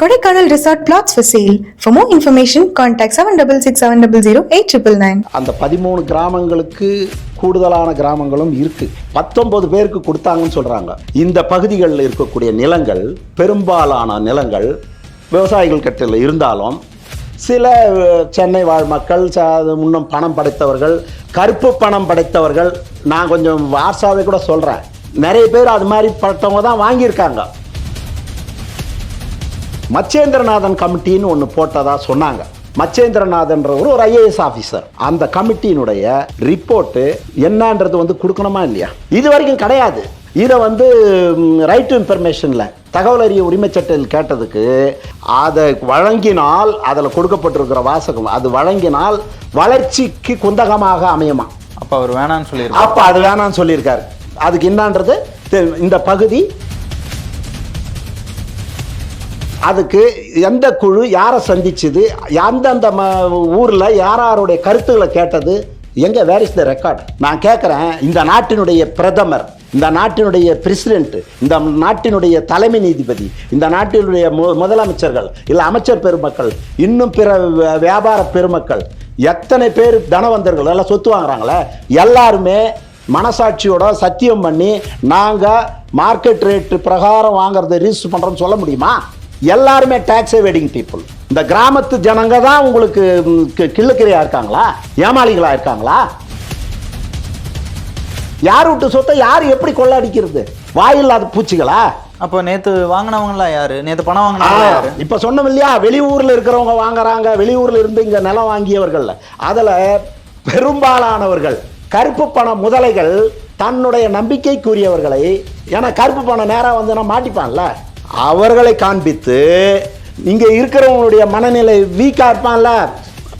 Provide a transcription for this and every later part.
Kodaikanal resort flats for sale for more information contact seven double six seven double zero eight triple nine அந்த பதிமூணு கிராமங்களுக்கு கூடுதலான கிராமங்களும் இருக்கு. பத்தொன்பது பேருக்கு கொடுத்தாங்கன்னு சொல்றாங்க. இந்த பகுதிகளில் இருக்கக்கூடிய நிலங்கள் பெரும்பாலான நிலங்கள் விவசாயிகள் கட்டில் இருந்தாலும் சில சென்னை வாழ் மக்கள் முன்னும் பணம் படைத்தவர்கள் கருப்பு பணம் படைத்தவர்கள் நான் கொஞ்சம் வாட்ஸாவே கூட சொல்கிறேன் நிறைய பேர் அது மாதிரி பட்டவங்க தான் வாங்கியிருக்காங்க. மச்சேந்திரநாதன் கமிட்டின்னு ஒன்று போட்டதா சொன்னாங்க. மச்சேந்திரநாதன்றவர் ஒரு ஐஏஎஸ் ஆஃபீஸர் அந்த கமிட்டியினுடைய ரிப்போர்ட்டு என்னன்றது வந்து கொடுக்கணுமா இல்லையா? இது வரைக்கும் கிடையாது. இதை வந்து ரைட் டு இன்ஃபர்மேஷனில் தகவல் அறிய உரிமை சட்டத்தில் கேட்டதுக்கு அதை வழங்கினால் அதில் கொடுக்கப்பட்டிருக்கிற வாசகம் அது வழங்கினால் வளர்ச்சிக்கு குந்தகமாக அமையுமா? அப்ப அவர் வேணான்னு சொல்லியிருக்காரு அப்போ அது வேணாம்னு சொல்லியிருக்காரு. அதுக்கு என்னன்றது? இந்த பகுதி அதுக்கு எந்த குழு யாரை சந்திச்சுது எந்தெந்த ம ஊரில் யார் யாருடைய கருத்துக்களை கேட்டது எங்கே வேர் இஸ் த ரெக்கார்ட் நான் கேட்குறேன் இந்த நாட்டினுடைய பிரதமர் இந்த நாட்டினுடைய பிரசிடென்ட் இந்த நாட்டினுடைய தலைமை நீதிபதி இந்த நாட்டினுடைய மு முதலமைச்சர்கள் இல்லை அமைச்சர் பெருமக்கள் இன்னும் பிற வியாபார பெருமக்கள் எத்தனை பேர் தனவந்தர்கள் எல்லாம் சொத்து வாங்குறாங்களே எல்லாருமே மனசாட்சியோட சத்தியம் பண்ணி நாங்கள் மார்க்கெட் ரேட்டு பிரகாரம் வாங்குறத ரிஜிஸ்டர் பண்ணுறோன்னு சொல்ல முடியுமா? எல்லாருமே டேக்ஸ் வெட்டிங் பீப்புள் இந்த கிராமத்து ஜனங்க தான் உங்களுக்கு ம், கி- கிள்ளுக்கிறையா இருக்காங்களா? ஏமாளிகளா இருக்காங்களா? யார் விட்டு சொத்தை யார் எப்படி கொள்ளடிக்கிறது? வாயில்லாத பூச்சிகளா? அப்போ நேத்து வாங்கினவங்களாம் யாரு? நேத்து பணம் யாரு? இப்போ சொன்னோம் இல்லையா வெளியூர்ல இருக்கிறவங்க வாங்குறாங்க வெளியூர்ல இருந்து இங்க நிலம் வாங்கியவர்கள் அதுல பெரும்பாலானவர்கள் கருப்பு பண முதலைகள் தன்னுடைய நம்பிக்கைக்குரியவர்களை ஏன்னா கருப்பு பணம் நேரா வந்துன்னா மாட்டிப்பான்ல. அவர்களை காண்பித்து இங்கே இருக்கிறவங்களுடைய மனநிலை வீக்காக இருப்பான்ல?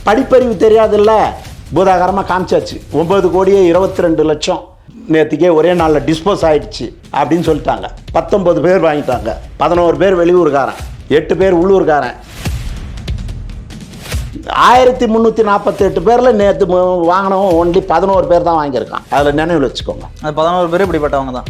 படிப்பறிவு தெரியாதுல்ல? பூதாகரமாக காமிச்சாச்சு. ஒம்பது கோடியே இருபத்தி ரெண்டு லட்சம். நேற்றுக்கே ஒரே நாளில் டிஸ்போஸ் ஆகிடுச்சு அப்படின்னு சொல்லிட்டாங்க. பத்தொன்பது பேர் வாங்கிட்டாங்க. பதினோரு பேர் வெளியூர்காரன். எட்டு பேர் உள்ளூர்காரன். ஆயிரத்தி முந்நூற்றி நாற்பத்தெட்டு பேரில் நேற்று வாங்கினவன் ஒன்லி பதினோரு பேர் தான் வாங்கியிருக்கான். அதில் நினைவில் வச்சுக்கோங்க. அது பதினோரு பேர் இப்படிப்பட்டவங்க தான்.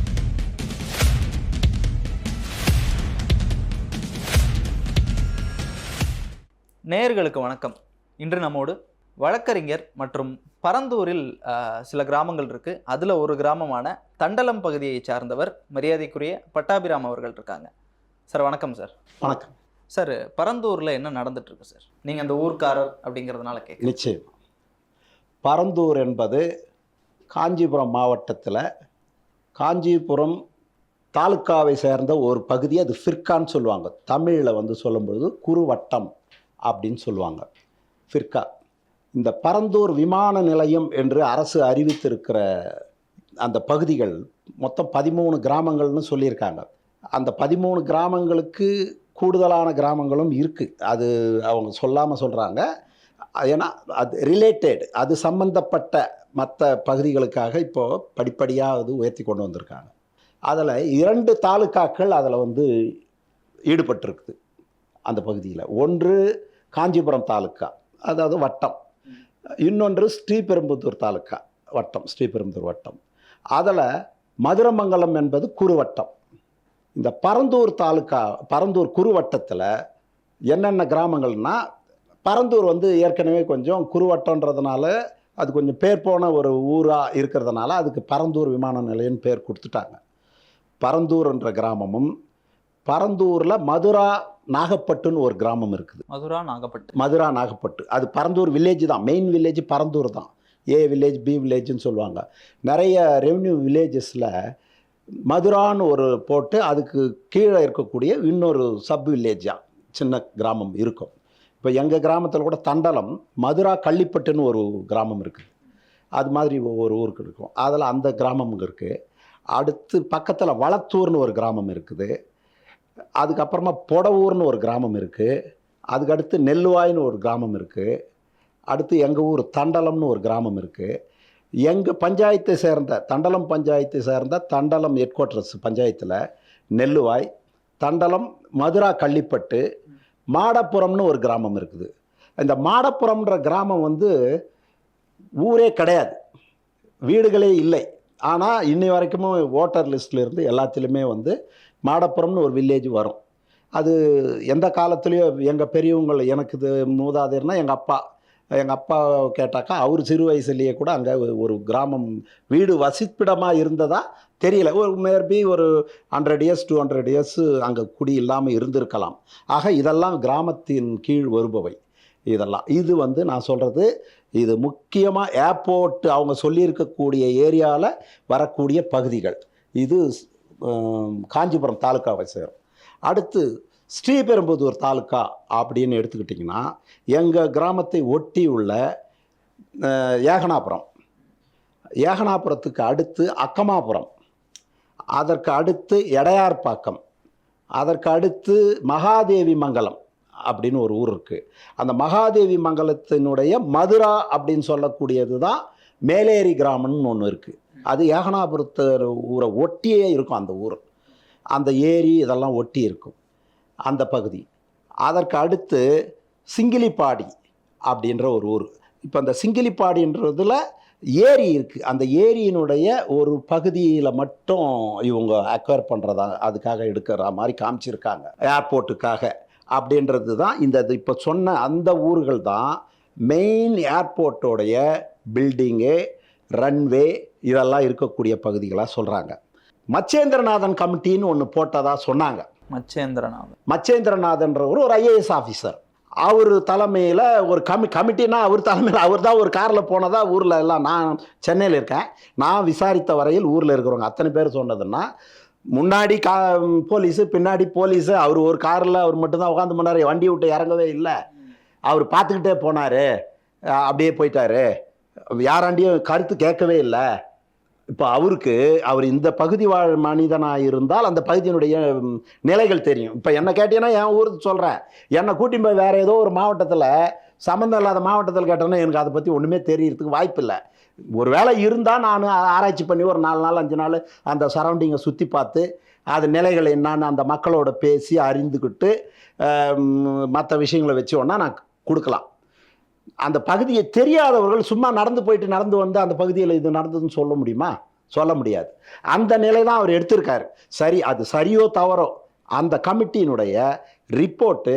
நேயர்களுக்கு வணக்கம். இன்று நம்மோடு வழக்கறிஞர் மற்றும் பரந்தூரில் சில கிராமங்கள் இருக்கு. அதுல ஒரு கிராமமான தண்டலம் பகுதியை சார்ந்தவர் மரியாதைக்குரிய பட்டாபிராம் அவர்கள் இருக்காங்க. சார் வணக்கம் சார். வணக்கம். சார் பரந்தூர்ல என்ன நடந்துட்டு இருக்கு சார்? நீங்க அந்த ஊர்க்காரர் அப்படிங்கிறதுனால கேட்க நிச்சயம். பரந்தூர் என்பது காஞ்சிபுரம் மாவட்டத்தில் காஞ்சிபுரம் தாலுக்காவை சேர்ந்த ஒரு பகுதி அது ஃபிர்கான்னு சொல்லுவாங்க. தமிழில் வந்து சொல்லும்பொழுது குறுவட்டம் அப்படின்னு சொல்லுவாங்க. ஃபிர்கா. இந்த பரந்தூர் விமான நிலையம் என்று அரசு அறிவித்திருக்கிற அந்த பகுதிகள் மொத்தம் பதிமூணு கிராமங்கள்னு சொல்லியிருக்காங்க. அந்த பதிமூணு கிராமங்களுக்கு கூடுதலான கிராமங்களும் இருக்குது அது அவங்க சொல்லாமல் சொல்கிறாங்க ஏன்னா அது ரிலேட்டட் அது சம்பந்தப்பட்ட மற்ற பகுதிகளுக்காக இப்போது படிப்படியாக அது உயர்த்தி கொண்டு வந்திருக்காங்க. அதில் இரண்டு தாலுக்காக்கள் அதில் வந்து ஈடுபட்டிருக்குது. அந்த பகுதியில். ஒன்று காஞ்சிபுரம் தாலுக்கா அதாவது வட்டம். இன்னொன்று ஸ்ரீபெரும்புத்தூர் தாலுக்கா வட்டம் ஸ்ரீபெரும்புத்தூர் வட்டம். அதில் மதுரமங்கலம் என்பது குறுவட்டம். இந்த பரந்தூர் தாலுக்கா பரந்தூர் குறுவட்டத்தில் என்னென்ன கிராமங்கள்னா பரந்தூர் வந்து ஏற்கனவே கொஞ்சம் குறுவட்டன்றதுனால அது கொஞ்சம் பேர் போன ஒரு ஊராக இருக்கிறதுனால அதுக்கு பரந்தூர் விமான நிலையம்னு பேர் கொடுத்துட்டாங்க. பரந்தூர்ன்ற கிராமமும் பரந்தூரில் மதுரா நாகப்பட்டுன்னு ஒரு கிராமம் இருக்குது. மதுரா நாகப்பட்டு. மதுரா நாகப்பட்டு. அது பரந்தூர் வில்லேஜ் தான். மெயின் வில்லேஜ் பரந்தூர் தான். ஏ வில்லேஜ் பி வில்லேஜ்னு சொல்லுவாங்க. நிறைய ரெவென்யூ வில்லேஜஸில் மதுரான்னு ஒரு போட்டு அதுக்கு கீழே இருக்கக்கூடிய இன்னொரு சப் வில்லேஜாக சின்ன கிராமம் இருக்கும். இப்போ எங்கள் கிராமத்தில் கூட தண்டலம் மதுரா கள்ளிப்பட்டுன்னு ஒரு கிராமம் இருக்குது. அது மாதிரி ஒரு ஊருக்கு இருக்கும். அதில் அந்த கிராமம் இருக்குது அடுத்து பக்கத்தில் வளத்தூர்னு ஒரு கிராமம் இருக்குது. அதுக்கப்புறமா பொடவூர்னு ஒரு கிராமம் இருக்குது அதுக்கடுத்து நெல்லுவாய்னு ஒரு கிராமம் இருக்குது அடுத்து எங்கள் ஊர் தண்டலம்னு ஒரு கிராமம் இருக்குது எங்கள் பஞ்சாயத்தை சேர்ந்த தண்டலம் பஞ்சாயத்தை சேர்ந்த தண்டலம் ஹெட் குவார்ட்டர்ஸ் பஞ்சாயத்தில் நெல்லுவாய் தண்டலம் மதுரா கள்ளிப்பட்டு மாடப்புறம்னு ஒரு கிராமம் இருக்குது. இந்த மாடப்புறம்ன்ற கிராமம் வந்து ஊரே கிடையாது. வீடுகளே இல்லை. ஆனால் இன்னி வரைக்கும் ஓட்டர் லிஸ்ட்டில் இருந்து எல்லாத்துலேயுமே வந்து மாடப்புறம்னு ஒரு வில்லேஜ் வரும். அது எந்த காலத்துலேயோ எங்கள் பெரியவங்கள் எனக்கு இது மூதாதையர்னா எங்கள் அப்பா. எங்கள் அப்பா கேட்டாக்கா அவர் சிறு வயசுலேயே கூட அங்கே ஒரு கிராமம் வீடு வசிப்பிடமாக இருந்ததா தெரியல. ஒரு மேபி ஒரு hundred years two hundred years அங்கே குடி இல்லாமல் இருந்திருக்கலாம். ஆக இதெல்லாம் கிராமத்தின் கீழ் வருபவை. இதெல்லாம். இது வந்து நான் சொல்கிறது இது முக்கியமாக ஏர்போர்ட் அவங்க சொல்லியிருக்கக்கூடிய ஏரியாவில் வரக்கூடிய பகுதிகள். இது காஞ்சிபுரம் தாலுக்காவை சேரும். அடுத்து ஸ்ரீபெரும்புதூர் தாலுக்கா அப்படின்னு எடுத்துக்கிட்டிங்கன்னா எங்கள் கிராமத்தை ஒட்டி உள்ள ஏகனாபுரம். ஏகனாபுரத்துக்கு அடுத்து அக்கமாபுரம். அதற்கு அடுத்து எடையார்பாக்கம் அதற்கு அடுத்து மகாதேவி மங்கலம் அப்படின்னு ஒரு ஊர் இருக்குது அந்த மகாதேவி மங்கலத்தினுடைய மதுரா அப்படின்னு சொல்லக்கூடியது தான் மேலேரி கிராமம்னு ஒன்று இருக்குது அது ஏகனாபுரத்தர் ஊரை ஒட்டியே இருக்கும் அந்த ஊர். அந்த ஏரி இதெல்லாம் ஒட்டி இருக்கும். அந்த பகுதி. அதற்கு அடுத்து சிங்கிலிப்பாடி அப்படின்ற ஒரு ஊர். இப்போ அந்த சிங்கிலிப்பாடின்றதுல ஏரி இருக்குது அந்த ஏரியினுடைய ஒரு பகுதியில் மட்டும் இவங்க அக்வயர் பண்ணுறதா அதுக்காக எடுக்கிற மாதிரி காமிச்சிருக்காங்க. ஏர்போர்ட்டுக்காக அப்படின்றது தான் இந்த இப்போ சொன்ன அந்த ஊர்கள் தான் மெயின் ஏர்போர்ட்டோடைய பில்டிங்கு ரன்வே இதெல்லாம் இருக்கக்கூடிய பகுதிகளாக சொல்கிறாங்க மச்சேந்திரநாதன் கமிட்டின்னு ஒன்று போட்டதா சொன்னாங்க. மச்சேந்திரநாதன். மச்சேந்திரநாதன்றவர் ஒரு ஐஏஎஸ் ஆஃபீஸர் அவர் தலைமையில் ஒரு கமி கமிட்டினா அவர் தலைமையில் அவர் தான் ஒரு காரில் போனதா ஊரில் எல்லாம் நான் சென்னையில் இருக்கேன். நான் விசாரித்த வரையில் ஊரில் இருக்கிறவங்க அத்தனை பேர் சொன்னதுன்னா முன்னாடி கா போலீஸு பின்னாடி போலீஸு அவர் ஒரு காரில் அவர் மட்டும்தான் உட்காந்து போனார் வண்டி விட்டு இறங்கவே இல்லை. அவர் பார்த்துக்கிட்டே போனார். அப்படியே போயிட்டாரு. யாராண்டியும் கருத்து கேட்கவே இல்லை. இப்போ அவருக்கு அவர் இந்த பகுதி வாழ் மனிதனாக இருந்தால் அந்த பகுதியினுடைய நிலைகள் தெரியும். இப்போ என்ன கேட்டீங்கன்னா என் ஊருக்கு சொல்கிறேன் என்னை கூட்டின்னு போய் வேறு ஏதோ ஒரு மாவட்டத்தில் சம்மந்தம் இல்லாத மாவட்டத்தில் கேட்டோன்னா எனக்கு அதை பற்றி ஒன்றுமே தெரியறதுக்கு வாய்ப்பு இல்லை. ஒரு வேளை இருந்தால் நான் ஆராய்ச்சி பண்ணி ஒரு நாலு நாள் அஞ்சு நாள் அந்த சரௌண்டிங்கை சுற்றி பார்த்து அது நிலைகள் என்னான்னு அந்த மக்களோட பேசி அறிந்துக்கிட்டு மற்ற விஷயங்களை வச்சு ஒன்றா நான் கொடுக்கலாம். அந்த பகுதியை தெரியாதவர்கள் சும்மா நடந்து போயிட்டு நடந்து வந்து அந்த பகுதியில் இது நடந்ததுன்னு சொல்ல முடியுமா? சொல்ல முடியாது. அந்த நிலை தான் அவர் எடுத்திருக்காரு. சரி அது சரியோ தவறோ அந்த கமிட்டியினுடைய ரிப்போர்ட்டு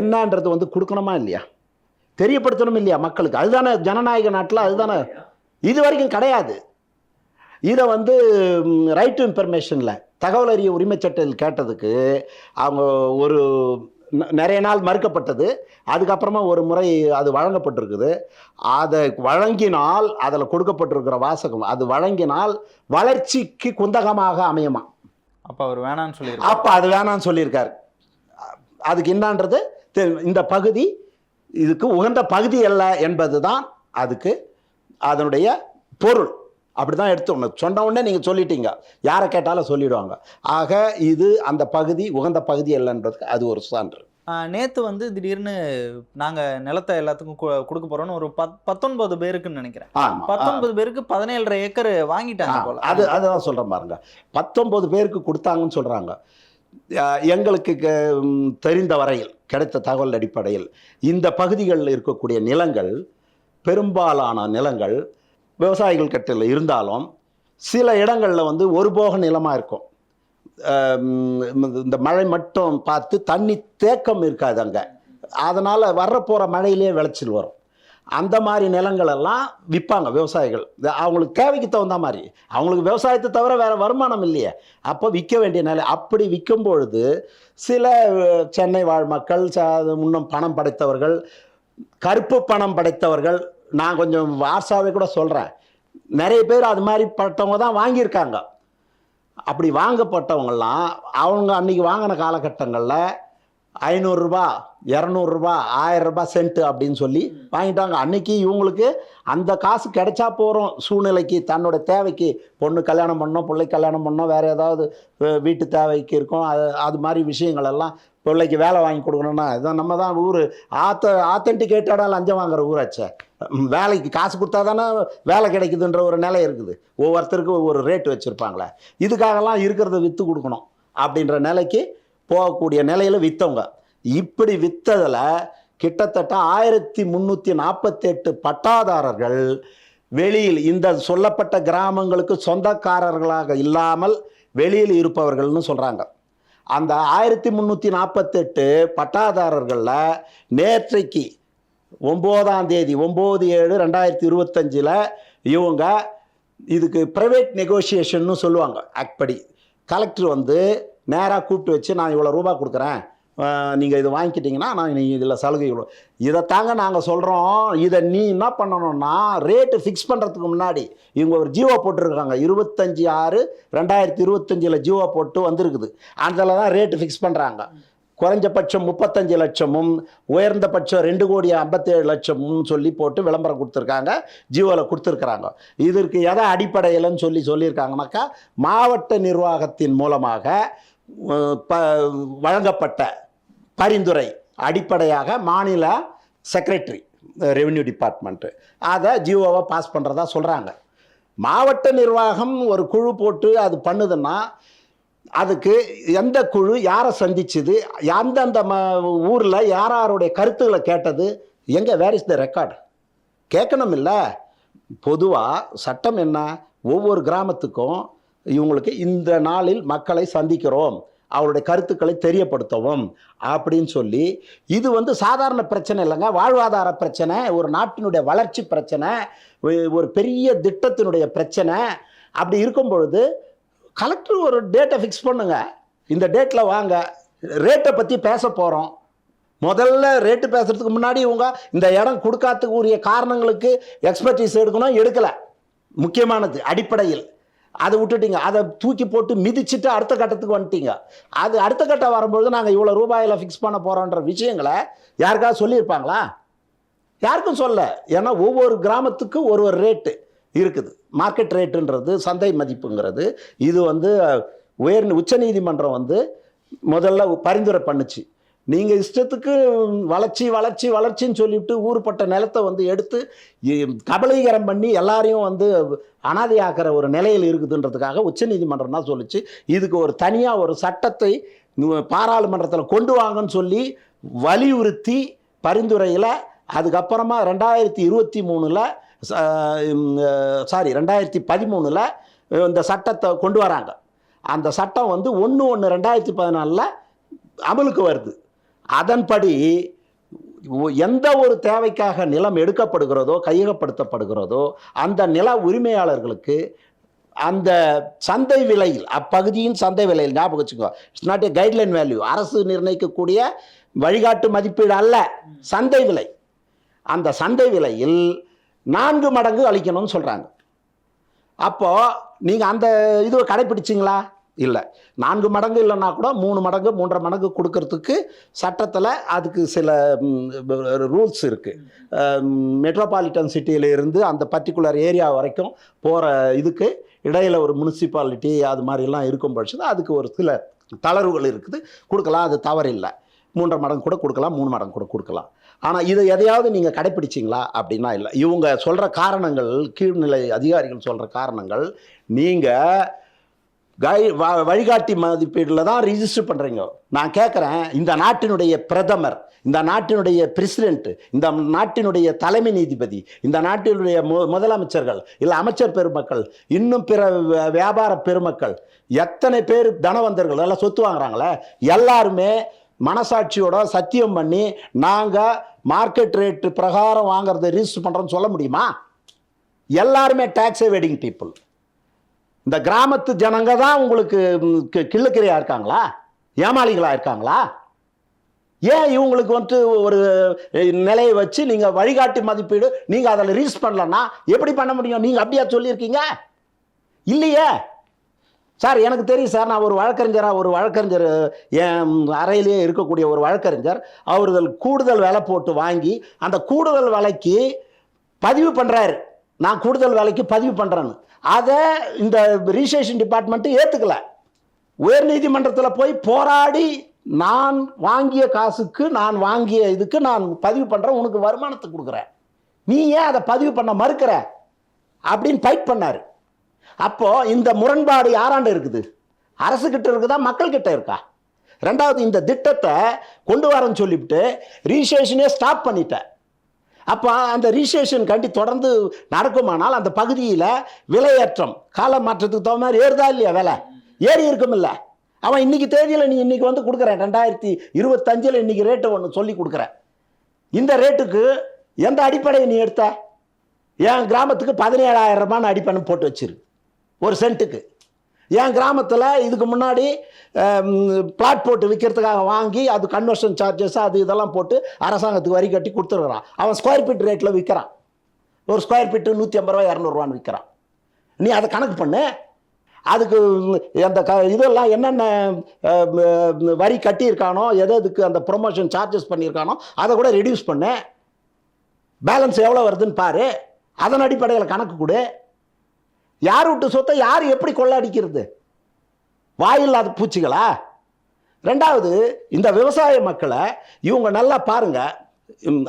என்னன்றது வந்து கொடுக்கணுமா இல்லையா? தெரியப்படுத்தணும் இல்லையா மக்களுக்கு? அதுதானே ஜனநாயக நாட்டில் அதுதானே? இது வரைக்கும் கிடையாது. இதை வந்து ரைட் டு இன்ஃபர்மேஷனில் தகவல் அறிய உரிமை சட்டத்தில் கேட்டதுக்கு அவங்க ஒரு நிறைய நாள் மறுக்கப்பட்டது. அதுக்கப்புறமா ஒரு முறை அது வழங்கப்பட்டிருக்குது. அதை வழங்கினால் அதில் கொடுக்கப்பட்டிருக்கிற வாசகம் அது வழங்கினால் வளர்ச்சிக்கு குந்தகமாக அமையுமா? அப்ப அவர் வேணான்னு சொல்லியிருக்காரு. அப்போ அது வேணாம்னு சொல்லியிருக்காரு. அதுக்கு என்னன்றது இந்த பகுதி இதுக்கு உகந்த பகுதி அல்ல என்பது தான் அதுக்கு அதனுடைய பொருள். அப்படி தான் எடுத்துக்கணும். சொன்ன உடனே நீங்கள் சொல்லிட்டீங்க. யாரை கேட்டாலும் சொல்லிடுவாங்க. ஆக இது அந்த பகுதி உகந்த பகுதி அல்லன்றதுக்கு அது ஒரு சான்று. நேத்து வந்து திடீர்னு நாங்க நிலத்தை எல்லாத்துக்கும் கொடுக்க போறோம்னு ஒரு பத் பத்தொன்பது பேருக்குன்னு நினைக்கிறேன். பத்தொன்பது பேருக்கு பதினேழரை ஏக்கர் வாங்கிட்டாங்க போல. அது அதுதான் சொல்கிறேன் பாருங்க. பத்தொன்பது பேருக்கு கொடுத்தாங்கன்னு சொல்கிறாங்க எங்களுக்கு தெரிந்த வரையில் கிடைத்த தகவல் அடிப்படையில் இந்த பகுதிகளில் இருக்கக்கூடிய நிலங்கள் பெரும்பாலான நிலங்கள் விவசாயிகள் கட்டில் இருந்தாலும் சில இடங்களில் வந்து ஒரு போக நிலமாக இருக்கும். இந்த மழை மட்டும் பார்த்து தண்ணி தேக்கம் இருக்காது அங்கே. அதனால் வரப்போகிற மழையிலே விளைச்சல் வரும். அந்த மாதிரி நிலங்களெல்லாம் விற்பாங்க விவசாயிகள். அவங்களுக்கு தேவைக்கு தகுந்த மாதிரி. அவங்களுக்கு விவசாயத்தை தவிர வேறு வருமானம் இல்லையே. அப்போ விற்க வேண்டிய நிலை. அப்படி விற்கும் பொழுது சில சென்னை வாழ் மக்கள் முன்னும் பணம் படைத்தவர்கள் கருப்பு பணம் படைத்தவர்கள் நான் கொஞ்சம் வார்சாவே கூட சொல்கிறேன் நிறைய பேர் அது மாதிரி பட்டவங்க தான் வாங்கியிருக்காங்க. அப்படி வாங்கப்பட்டவங்கெல்லாம் அவங்க அன்னைக்கு வாங்கின காலகட்டங்களில் ஐநூறுரூபா இரநூறுபா ஆயிரரூபா சென்ட் அப்படின்னு சொல்லி வாங்கிட்டாங்க. அன்னைக்கு இவங்களுக்கு அந்த காசு கிடைச்சா போகிறோம் சூழ்நிலைக்கு தன்னோட தேவைக்கு பொண்ணு கல்யாணம் பண்ணோம் பிள்ளை கல்யாணம் பண்ணோம் வேறு ஏதாவது வீட்டு தேவைக்கு இருக்கும். அது அது மாதிரி விஷயங்கள் எல்லாம் பிள்ளைக்கு வேலை வாங்கி கொடுக்கணும்னா இதான் நம்ம தான் ஊர். ஆத்த ஆத்தென்டிகேட்டடாக லஞ்சம் வாங்குற ஊராச்சே. வேலைக்கு காசு கொடுத்தா தானே வேலை கிடைக்குதுன்ற ஒரு நிலை இருக்குது. ஒவ்வொருத்தருக்கும் ஒவ்வொரு ரேட் வச்சுருப்பாங்களே. இதுக்காகலாம் இருக்கிறத விற்று கொடுக்கணும் அப்படின்ற நிலைக்கு போகக்கூடிய நிலையில் விற்றவங்க இப்படி விற்றதில் கிட்டத்தட்ட ஆயிரத்தி முந்நூற்றி நாற்பத்தெட்டு பட்டாதாரர்கள் வெளியில் இந்த சொல்லப்பட்ட கிராமங்களுக்கு சொந்தக்காரர்களாக இல்லாமல் வெளியில் இருப்பவர்கள்னு சொல்கிறாங்க அந்த ஆயிரத்தி முந்நூற்றி நாற்பத்தெட்டு பட்டாதாரர்களில் நேற்றைக்கு ஒம்போதாம் தேதி ஒம்பது ஏழு ரெண்டாயிரத்தி இருபத்தஞ்சில் இவங்க இதுக்கு ப்ரைவேட் நெகோஷியேஷன்னு சொல்லுவாங்க. ஆக்ட்படி கலெக்டர் வந்து நேராக கூப்பிட்டு வச்சு நான் இவ்வளோ ரூபா கொடுக்குறேன். நீங்கள் இதை வாங்கிக்கிட்டீங்கன்னா நான் நீங்கள் இதில் சலுகை இவ்வளோ இதை தாங்க நாங்கள் சொல்கிறோம் இதை நீ என்ன பண்ணணும்னா ரேட்டு ஃபிக்ஸ் பண்ணுறதுக்கு முன்னாடி இவங்க ஒரு ஜீவோ போட்டிருக்காங்க. இருபத்தஞ்சி ஆறு ரெண்டாயிரத்தி இருபத்தஞ்சில் ஜீவோ போட்டு வந்திருக்குது. அதில் தான் ரேட்டு ஃபிக்ஸ் பண்ணுறாங்க குறைஞ்சபட்சம் முப்பத்தஞ்சு லட்சமும் உயர்ந்தபட்சம் ரெண்டு கோடி ஐம்பத்தேழு லட்சமும் சொல்லி போட்டு விளம்பரம் கொடுத்துருக்காங்க. ஜியோவில் கொடுத்துருக்குறாங்க. இதற்கு எதை அடிப்படையில்னு சொல்லி சொல்லியிருக்காங்கனாக்கா மாவட்ட நிர்வாகத்தின் மூலமாக ப வழங்கப்பட்ட பரிந்துரை அடிப்படையாக மாநில செக்ரட்டரி ரெவென்யூ டிபார்ட்மெண்ட்டு அதை ஜியோவை பாஸ் பண்ணுறதா சொல்கிறாங்க மாவட்ட நிர்வாகம் ஒரு குழு போட்டு அது பண்ணுதுன்னா அதுக்கு எந்த குழு யாரை சந்திச்சுது எந்தெந்த ம ஊரில் யார் யாருடைய கருத்துக்களை கேட்டது எங்கே வேர் இஸ் த ரெக்கார்டு கேட்கணும் இல்லை பொதுவாக சட்டம் என்ன? ஒவ்வொரு கிராமத்துக்கும் இவங்களுக்கு இந்த நாளில் மக்களை சந்திக்கிறோம். அவருடைய கருத்துக்களை தெரியப்படுத்தவும் அப்படின்னு சொல்லி இது வந்து சாதாரண பிரச்சனை இல்லைங்க. வாழ்வாதார பிரச்சனை ஒரு நாட்டினுடைய வளர்ச்சி பிரச்சனை ஒரு பெரிய திட்டத்தினுடைய பிரச்சனை. அப்படி இருக்கும் பொழுது கலெக்டர் ஒரு டேட்டை ஃபிக்ஸ் பண்ணுங்க. இந்த டேட்டில் வாங்க. ரேட்டை பற்றி பேச போகிறோம் முதல்ல ரேட்டு பேசுகிறதுக்கு முன்னாடி இவங்க இந்த இடம் கொடுக்காததுக்கு உரிய காரணங்களுக்கு எக்ஸ்பர்டீஸ் எடுக்கணும். எடுக்கலை. முக்கியமானது அடிப்படையில். அதை விட்டுட்டீங்க. அதை தூக்கி போட்டு மிதிச்சிட்டு அடுத்த கட்டத்துக்கு வந்துட்டீங்க. அது அடுத்த கட்டம் வரும்பொழுது நாங்கள் இவ்வளோ ரூபாயில் ஃபிக்ஸ் பண்ண போகிறோன்ற விஷயங்களை யாருக்காவது சொல்லியிருப்பாங்களா? யாருக்கும் சொல்ல. ஏன்னா ஒவ்வொரு கிராமத்துக்கும் ஒரு ஒரு ரேட்டு இருக்குது. மார்க்கெட் ரேட்டுன்றது சந்தை மதிப்புங்கிறது. இது வந்து உயர் உச்சநீதிமன்றம் வந்து முதல்ல பரிந்துரை பண்ணுச்சு. நீங்கள் இஷ்டத்துக்கு வளர்ச்சி வளர்ச்சி வளர்ச்சின்னு சொல்லிவிட்டு ஊர்பட்ட நிலத்தை வந்து எடுத்து கபலீகரம் பண்ணி எல்லாரையும் வந்து அனாதையாக்கிற ஒரு நிலையில் இருக்குதுன்றதுக்காக உச்சநீதிமன்றம் தான் சொல்லுச்சு. இதுக்கு ஒரு தனியாக ஒரு சட்டத்தை பாராளுமன்றத்தில் கொண்டு வாங்கன்னு சொல்லி வலியுறுத்தி பரிந்துரையில் அதுக்கப்புறமா ரெண்டாயிரத்தி இருபத்தி மூணில் சாரி ரெண்டாயிரத்தி பதிமூணில் இந்த சட்டத்தை கொண்டு வராங்க. அந்த சட்டம் வந்து ஒன்று ஒன்று ரெண்டாயிரத்தி பதினாலில் அமலுக்கு வருது. அதன்படி எந்த ஒரு தேவைக்காக நிலம் எடுக்கப்படுகிறதோ கையகப்படுத்தப்படுகிறதோ அந்த நில உரிமையாளர்களுக்கு அந்த சந்தை விலையில் அப்பகுதியின் சந்தை விலையில் ஞாபகம் வச்சுக்கோ it's not a guideline value அரசு நிர்ணயிக்கக்கூடிய வழிகாட்டு மதிப்பீடு அல்ல சந்தை விலை. அந்த சந்தை விலையில் நான்கு மடங்கு அளிக்கணும்னு சொல்கிறாங்க அப்போது நீங்கள் அந்த இது கடைப்பிடிச்சிங்களா? இல்லை. நான்கு மடங்கு இல்லைன்னா கூட மூணு மடங்கு மூன்றரை மடங்கு கொடுக்கறதுக்கு சட்டத்தில் அதுக்கு சில ரூல்ஸ் இருக்குது மெட்ரோபாலிட்டன் சிட்டியில இருந்து அந்த பர்டிகுலர் ஏரியா வரைக்கும் போகிற இதுக்கு இடையில் ஒரு முனிசிபாலிட்டி அது மாதிரிலாம் இருக்கும் பட்சத்தில் அதுக்கு ஒரு சில தளர்வுகள் இருக்குது. கொடுக்கலாம் அது தவறில்லை. மூன்றரை மடங்கு கூட கொடுக்கலாம் மூணு மடங்கு கூட கொடுக்கலாம். ஆனால் இதை எதையாவது நீங்கள் கடைப்பிடிச்சிங்களா அப்படின்னா இல்லை. இவங்க சொல்கிற காரணங்கள் கீழ்நிலை அதிகாரிகள் சொல்கிற காரணங்கள் நீங்கள் கை வ- வழிகாட்டி மதிப்பீடில் தான் ரிஜிஸ்டர் பண்ணுறீங்க நான் கேட்குறேன் இந்த நாட்டினுடைய பிரதமர் இந்த நாட்டினுடைய பிரசிடென்ட் இந்த நாட்டினுடைய தலைமை நீதிபதி இந்த நாட்டினுடைய மு முதலமைச்சர்கள் இல்லை அமைச்சர் பெருமக்கள் இன்னும் பிற வியாபார பெருமக்கள் எத்தனை பேர் தனவந்தர்கள் எல்லாம் சொத்து வாங்குறாங்களே எல்லாருமே மனசாட்சியோட சத்தியம் பண்ணி நாங்கள் மார்க்கெட் ரேட்டு பிரகாரம் வாங்குறத ரிஜிஸ்டர் பண்ணுறோன்னு சொல்ல முடியுமா? எல்லாருமே டேக்ஸ் வெட்டிங் பீப்புள் இந்த கிராமத்து ஜனங்க தான் உங்களுக்கு ம், கி- இருக்காங்களா? ஏமாளிகளாக இருக்காங்களா? ஏன் இவங்களுக்கு வந்துட்டு ஒரு நிலையை வச்சு நீங்கள் வழிகாட்டி மதிப்பீடு நீங்கள் அதில் ரீஸ் பண்ணலன்னா எப்படி பண்ண முடியும்? நீங்கள் அப்படியா சொல்லியிருக்கீங்க? இல்லையே. சார் எனக்கு தெரியும் சார் நான் ஒரு வழக்கறிஞராக ஒரு வழக்கறிஞர் என் அறையிலேயே இருக்கக்கூடிய ஒரு வழக்கறிஞர் அவர்கள் கூடுதல் விலை போட்டு வாங்கி அந்த கூடுதல் விலைக்கு பதிவு பண்ணுறாரு நான் கூடுதல் விலைக்கு பதிவு பண்ணுறேன்னு அதை இந்த ரிஜிஸ்ட்ரேஷன் டிபார்ட்மெண்ட்டு ஏற்றுக்கல உயர்நீதிமன்றத்தில் போய் போராடி நான் வாங்கிய காசுக்கு நான் வாங்கிய இதுக்கு நான் பதிவு பண்ணுறேன் உனக்கு வருமானத்தை கொடுக்குறேன். நீ ஏன் அதை பதிவு பண்ண மறுக்கிற? அப்படின்னு ஃபைட் பண்ணார். அப்போ இந்த முரண்பாடு யாராண்ட இருக்குது? அரசு கிட்ட இருக்குதா மக்கள் கிட்ட இருக்கா? ரெண்டாவது இந்த திட்டத்தை கொண்டு வரேன்னு சொல்லிவிட்டு ரிஜிஸ்ட்ரேஷனே ஸ்டாப் பண்ணிட்டேன். அப்போ அந்த ரிஜிஸ்ட்ரேஷன் கண்டி தொடர்ந்து நடக்குமானால் அந்த பகுதியில் விலையேற்றம் கால மாற்றத்துக்கு தகுந்த மாதிரி ஏறுதா இல்லையா விலை? ஏறி இருக்குமில்ல. அவன் இன்னைக்கு தேதியில் நீ இன்னைக்கு வந்து கொடுக்குறேன். ரெண்டாயிரத்தி இருபத்தஞ்சில் இன்னைக்கு ரேட்டு ஒன்று சொல்லி கொடுக்குறேன். இந்த ரேட்டுக்கு எந்த அடிப்படையை நீ எடுத்த? என் கிராமத்துக்கு பதினேழாயிரம் ரூபான்னு அடிப்பணம் போட்டு வச்சிரு. ஒரு சென்ட்டுக்கு. என் கிராமத்தில் இதுக்கு முன்னாடி பிளாட் போட்டு விற்கிறதுக்காக வாங்கி அது கன்வர்ஷன் சார்ஜஸ் அது இதெல்லாம் போட்டு அரசாங்கத்துக்கு வரி கட்டி கொடுத்துருக்குறான். அவன் ஸ்கொயர் ஃபீட் ரேட்டில் விற்கிறான் ஒரு ஸ்கொயர் ஃபீட்டு நூற்றி ஐம்பது ரூபா இரநூறுவான்னு விற்கிறான் நீ அதை கணக்கு பண்ணு. அதுக்கு அந்த க இதெல்லாம் என்னென்ன வரி கட்டியிருக்கானோ எது எதுக்கு அந்த ப்ரொமோஷன் சார்ஜஸ் பண்ணியிருக்கானோ அதை கூட ரெடியூஸ் பண்ணு. பேலன்ஸ் எவ்வளோ வருதுன்னு பாரு. அதன் அடிப்படையில் கணக்கு கொடு. யார் விட்டு சொத்தை யார் எப்படி கொள்ளடிக்கிறது? வாயில்லாத பூச்சிகளா? ரெண்டாவது இந்த விவசாய மக்களை இவங்க நல்லா பாருங்கள்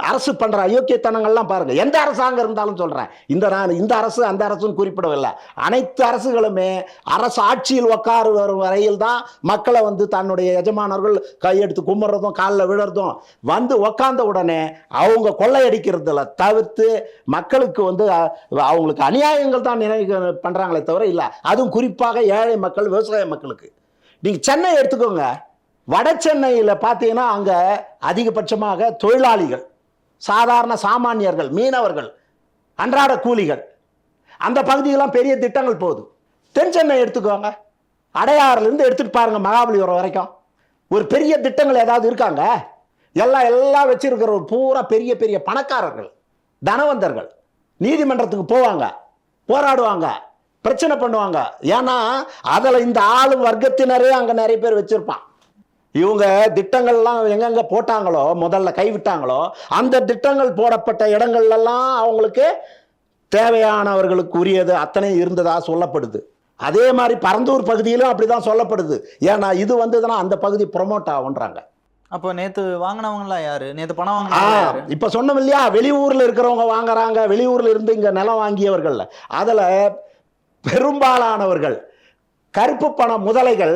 அரசு பண்ற அயோக்கியத்தனங்கள்லாம் பாருங்க. எந்த அரசாங்கம் இருந்தாலும் சொல்றேன். இந்த நான் இந்த அரசு அந்த அரசுன்னு குறிப்பிடவில்லை. அனைத்து அரசுகளுமே அரசு ஆட்சியில் உட்காரு வரும் வரையில் தான் மக்களை வந்து தன்னுடைய எஜமானர்கள் கையெடுத்து கும்பிட்றதும் காலில் விழுறதும் வந்து உக்காந்த உடனே அவங்க கொள்ளையடிக்கிறதுல தவிர்த்து மக்களுக்கு வந்து அவங்களுக்கு அநியாயங்கள் தான் நினைவு பண்றாங்களே தவிர இல்லை. அதுவும் குறிப்பாக ஏழை மக்கள் விவசாய மக்களுக்கு. நீங்க சென்னை எடுத்துக்கோங்க. வட சென்னையில் பார்த்தீங்கன்னா அங்கே அதிகபட்சமாக தொழிலாளிகள் சாதாரண சாமானியர்கள் மீனவர்கள் அன்றாட கூலிகள். அந்த பகுதியெல்லாம் பெரிய திட்டங்கள் போகுது. தென் சென்னை எடுத்துக்கோங்க. அடையாறுலேருந்து எடுத்துகிட்டு பாருங்கள் மகாபலிபுரம் வரைக்கும். ஒரு பெரிய திட்டங்கள் ஏதாவது இருக்காங்க? எல்லாம் எல்லாம் வச்சிருக்கிற ஒரு பூரா பெரிய பெரிய பணக்காரர்கள் தனவந்தர்கள் நீதிமன்றத்துக்கு போவாங்க போராடுவாங்க பிரச்சனை பண்ணுவாங்க. ஏன்னா அதில் இந்த ஆளும் வர்க்கத்தினரே அங்கே நிறைய பேர் வச்சுருப்பான். இவங்க திட்டங்கள்லாம் எங்கெங்க போட்டாங்களோ முதல்ல கைவிட்டாங்களோ அந்த திட்டங்கள் போடப்பட்ட இடங்கள்லாம் அவங்களுக்கு தேவையானவர்களுக்கு உரியது அத்தனை இருந்ததா சொல்லப்படுது. அதே மாதிரி பரந்தூர் பகுதியிலும் அப்படிதான் சொல்லப்படுது. ஏன்னா இது வந்ததுன்னா அந்த பகுதி ப்ரொமோட் ஆகுன்றாங்க அப்போ நேத்து வாங்கினவங்கலாம் யாரு? நேத்து பணம் யாரு? இப்ப சொன்னோம் இல்லையா? வெளியூர்ல இருக்கிறவங்க வாங்குறாங்க வெளியூர்ல இருந்து இங்க நிலம் வாங்கியவர்கள் அதுல பெரும்பாலானவர்கள் கருப்பு பண முதலைகள்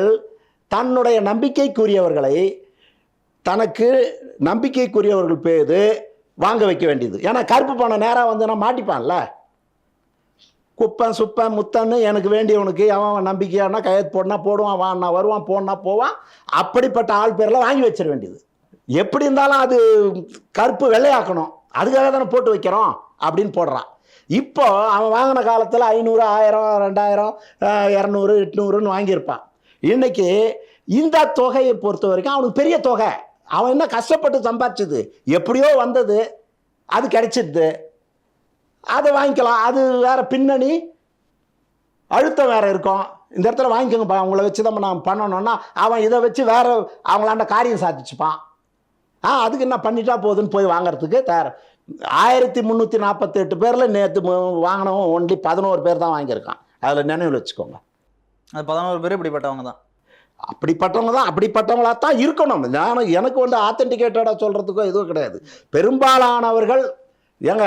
தன்னுடைய நம்பிக்கைக்குரியவர்களை தனக்கு நம்பிக்கைக்குரியவர்கள் பேது வாங்க வைக்க வேண்டியது. ஏன்னா கருப்பு பணம் வந்து நான் மாட்டிப்பான்ல. குப்பன் சுப்பன் முத்தன்னு எனக்கு வேண்டியவனுக்கு அவன் அவன் நம்பிக்கையானா கையெழுத்து போடனா போடுவான் வான்னா வருவான் போனா போவான். அப்படிப்பட்ட ஆள் பேரில் வாங்கி வச்சிட வேண்டியது. எப்படி இருந்தாலும் அது கருப்பு வெள்ளையாக்கணும். அதுக்காக தானே போட்டு வைக்கிறோம் அப்படின்னு போடுறான். இப்போ அவன் வாங்கின காலத்தில் ஐநூறு ஆயிரம் ரெண்டாயிரம் இரநூறு எட்நூறுன்னு வாங்கியிருப்பான். இன்னைக்கு இந்த தொகையை பொறுத்த வரைக்கும் அவனுக்கு பெரிய தொகை. அவன் என்ன கஷ்டப்பட்டு சம்பாதிச்சது எப்படியோ வந்தது. அது கிடைச்சிடுது அதை வாங்கிக்கலாம். அது வேறு பின்னணி. அழுத்தம் வேறு இருக்கும். இந்த இடத்துல வாங்கிக்கோங்கப்பா. அவங்கள வச்சு தான் நான் பண்ணணும்னா அவன் இதை வச்சு வேறு அவங்களாண்ட காரியம் சாதிச்சுப்பான். ஆ அதுக்கு என்ன பண்ணிட்டா போகுதுன்னு போய் வாங்குறதுக்கு தயார். ஆயிரத்தி முந்நூற்றி நாற்பத்தெட்டு பேரில் நேற்று வாங்கினவன் ஒன்லி பதினோரு பேர் தான் வாங்கியிருக்கான். அதில் நினைவில் வச்சுக்கோங்க. அது பதினோரு பேர் இப்படிப்பட்டவங்க தான். அப்படிப்பட்டவங்க தான் அப்படிப்பட்டவங்களா தான் இருக்கணும். நான் எனக்கு வந்து ஆத்தென்டிகேட்டடாக சொல்கிறதுக்கோ எதுவும் கிடையாது. பெரும்பாலானவர்கள் ஏங்க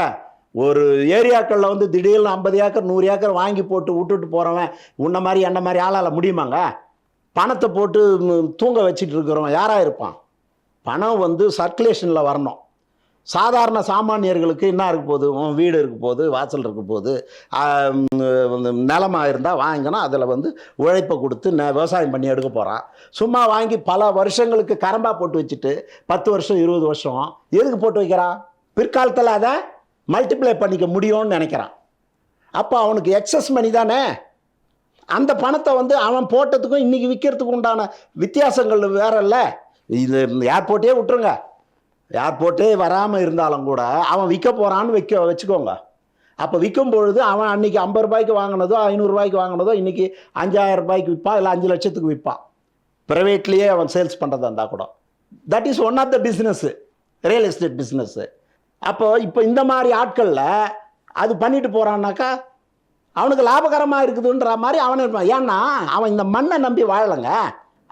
ஒரு ஏரியாக்களில் வந்து திடீர்னு ஐம்பது ஏக்கர் நூறு ஏக்கர் வாங்கி போட்டு விட்டுட்டு போகிறவன் உன்ன மாதிரி என்ன மாதிரி ஆளால் முடியுமாங்க? பணத்தை போட்டு தூங்க வச்சுட்டு இருக்கிறவன் யாராக இருப்பான்? பணம் வந்து சர்க்குலேஷனில் வரணும். சாதாரண சாமானியர்களுக்கு என்ன இருக்க போகுது? உன் வீடு இருக்க போகுது வாசல் இருக்க போகுது. வந்து நிலமாக இருந்தால் வாங்கினா அதில் வந்து உழைப்பை கொடுத்து ந விவசாயம் பண்ணி எடுக்க போகிறான் சும்மா வாங்கி பல வருஷங்களுக்கு கரம்பாக போட்டு வச்சுட்டு பத்து வருஷம் இருபது வருஷம் எதுக்கு போட்டு வைக்கிறான்? பிற்காலத்தில் அதை மல்டிப்ளை பண்ணிக்க முடியும்னு நினைக்கிறான். அப்போ அவனுக்கு எக்ஸஸ் மணி தானே? அந்த பணத்தை வந்து அவன் போட்டதுக்கும் இன்றைக்கி விற்கிறதுக்கு உண்டான வித்தியாசங்கள் வேற இல்லை இது ஏர்போர்ட்டே விட்டுருங்க. ஏர்போர்ட்டே வராமல் இருந்தாலும் கூட அவன் விற்க போகிறான்னு வைக்க வச்சுக்கோங்க. அப்போ விற்கும் பொழுது அவன் அன்னைக்கு ஐம்பது ரூபாய்க்கு வாங்கினதோ ஐநூறுரூவாய்க்கு வாங்கினதோ இன்றைக்கி அஞ்சாயிரம் ரூபாய்க்கு விற்பான் இல்லை அஞ்சு லட்சத்துக்கு விற்பான் ப்ரைவேட்லேயே அவன் சேல்ஸ் பண்ணுறதா இருந்தால் கூட. That is one of the business real estate business அப்போ இப்போ இந்த மாதிரி ஆட்களில் அது பண்ணிட்டு போகிறான்னாக்கா அவனுக்கு லாபகரமாக இருக்குதுன்ற மாதிரி அவன் இருப்பான் ஏன்னா அவன் இந்த மண்ணை நம்பி வாழலைங்க.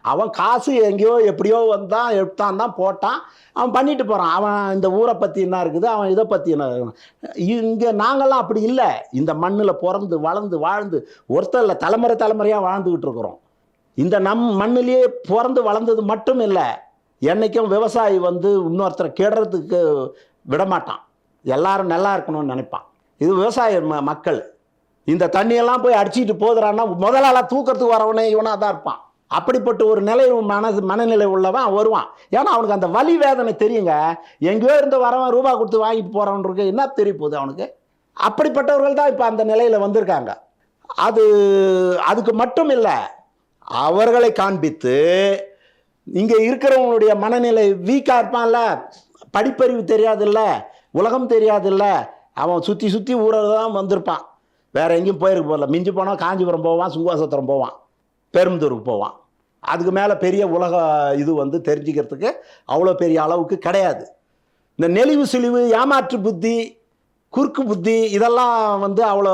அவன் காசு எங்கேயோ எப்படியோ வந்தான் எடுத்தான் தான் போட்டான். அவன் பண்ணிட்டு போகிறான் அவன் இந்த ஊரை பற்றி என்ன இருக்குது? அவன் இதை பற்றி என்ன இங்கே நாங்கள்லாம் அப்படி இல்லை. இந்த மண்ணில் பிறந்து வளர்ந்து வாழ்ந்து ஒருத்தர் இல்லை தலைமுறை தலைமுறையாக வாழ்ந்துக்கிட்டு இருக்கிறோம். இந்த நம் மண்ணிலேயே பிறந்து வளர்ந்தது மட்டும் இல்லை என்னைக்கும் விவசாயி வந்து இன்னொருத்தரை கெடுறதுக்கு விடமாட்டான். எல்லாரும் நல்லா இருக்கணும்னு நினைப்பான். இது விவசாய ம- மக்கள். இந்த தண்ணியெல்லாம் போய் அடிச்சிட்டு போதுறான்னா முதலாளா தூக்கிறதுக்கு வரவனே இவனாக தான் இருப்பான். அப்படிப்பட்ட ஒரு நிலை மன மனநிலை உள்ளவன் வருவான். ஏன்னா அவனுக்கு அந்த வலி வேதனை தெரியுங்க. எங்கேயோ இருந்து வரவன் ரூபா கொடுத்து வாங்கிட்டு போகிறவனுக்கு என்ன தெரிய போகுது அவனுக்கு? அப்படிப்பட்டவர்கள் தான் இப்போ அந்த நிலையில் வந்திருக்காங்க. அது அதுக்கு மட்டும் இல்லை அவர்களை காண்பித்து இங்கே இருக்கிறவங்களுடைய மனநிலை வீக்காக இருப்பான்ல படிப்பறிவு தெரியாதுல்ல உலகம் தெரியாதுல்ல அவன் சுற்றி சுற்றி ஊரில் தான் வந்திருப்பான். வேறு எங்கேயும் போயிருக்க போகல மிஞ்சி போனால் காஞ்சிபுரம் போவான் சுங்குவாசத்திரம் போவான் பெரும்புதூருக்கு போவான். அதுக்கு மேலே பெரிய உலக இது வந்து தெரிஞ்சுக்கிறதுக்கு அவ்வளோ பெரிய அளவுக்கு கிடையாது. இந்த நெளிவு சுழிவு ஏமாற்று புத்தி குறுக்கு புத்தி இதெல்லாம் வந்து அவ்வளோ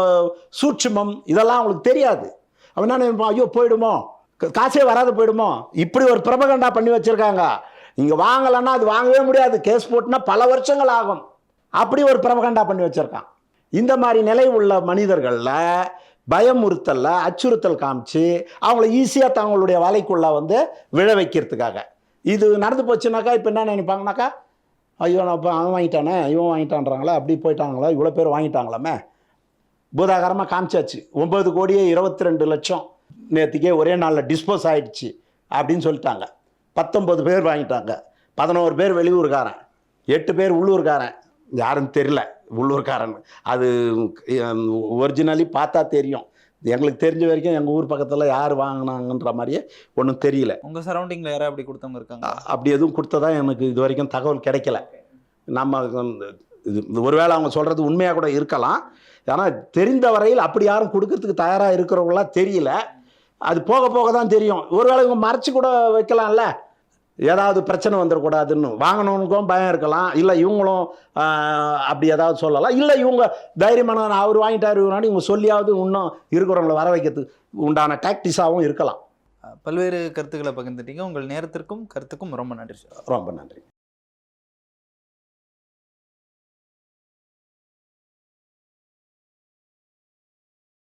சூட்சுமம் இதெல்லாம் அவங்களுக்கு தெரியாது. அவன் என்ன நினைப்பான் ஐயோ போயிடுமோ? காசே வராது போயிடுமோ? இப்படி ஒரு பிரபகண்டா பண்ணி வச்சுருக்காங்க. இங்கே வாங்கலைன்னா அது வாங்கவே முடியாது. கேஸ் போட்டுனா பல வருஷங்கள் ஆகும். அப்படி ஒரு பிரபகண்டா பண்ணி வச்சுருக்கான். இந்த மாதிரி நிலை உள்ள மனிதர்களில் பயமுறுத்தல்ல அச்சுறுத்தல் காமிச்சு அவங்கள ஈஸியாக தங்களுடைய வலைக்குள்ளே வந்து விழ வைக்கிறதுக்காக. இது நடந்து போச்சுனாக்கா இப்போ என்ன நினைப்பாங்கனாக்கா ஐயோ நான் இப்போ அவன் வாங்கிட்டானே இவன் வாங்கிட்டான்றாங்களா அப்படி போயிட்டாங்களா இவ்வளோ பேர் வாங்கிட்டாங்களாமே? பூதாகரமாக காமிச்சாச்சு. ஒம்பது கோடியே இருபத்தி ரெண்டு லட்சம் நேற்றுக்கே ஒரே நாளில் டிஸ்போஸ் ஆகிடுச்சு அப்படின்னு சொல்லிட்டாங்க. பத்தொம்பது பேர் வாங்கிட்டாங்க. பதினோரு பேர் வெளியூர்காரன் எட்டு பேர் உள்ளூர்காரன். யாருன்னு தெரில உள்ளூர்காரன். அது ஒரிஜினலி பார்த்தா தெரியும். எங்களுக்கு தெரிஞ்ச வரைக்கும் எங்கள் ஊர் பக்கத்தில் யார் வாங்கினாங்கன்ற மாதிரியே ஒன்றும் தெரியல. உங்க சரௌண்டிங்ல யாராவது அப்படி கொடுத்தவங்க இருக்காங்க அப்படி எதுவும் கொடுத்ததா எனக்கு இது வரைக்கும் தகவல் கிடைக்கல. நம்ம இது ஒருவேளை அவங்க சொல்கிறது உண்மையாக கூட இருக்கலாம். ஆனால் தெரிந்த வரையில் அப்படி யாரும் கொடுக்கறதுக்கு தயாராக இருக்கிறவங்களாம் தெரியல. அது போக போக தான் தெரியும். ஒருவேளை இவங்க மறைச்சு கூட வைக்கலாம்ல? ஏதாவது பிரச்சனை வந்துடக்கூடாதுன்னு. வாங்கினவனுக்கும் பயம் இருக்கலாம். இல்லை இவங்களும் அப்படி ஏதாவது சொல்லலாம். இல்லை இவங்க தைரியமான அவர் வாங்கிட்டாரு இவரான்னு இவங்க சொல்லியாவது இன்னும் இருக்கிறவங்கள வர வைக்கிறதுக்கு உண்டான டாக்டிஸாகவும் இருக்கலாம். பல்வேறு கருத்துக்களை பகிர்ந்துட்டீங்க. உங்கள் நேரத்திற்கும் கருத்துக்கும் ரொம்ப நன்றி சார். ரொம்ப நன்றி.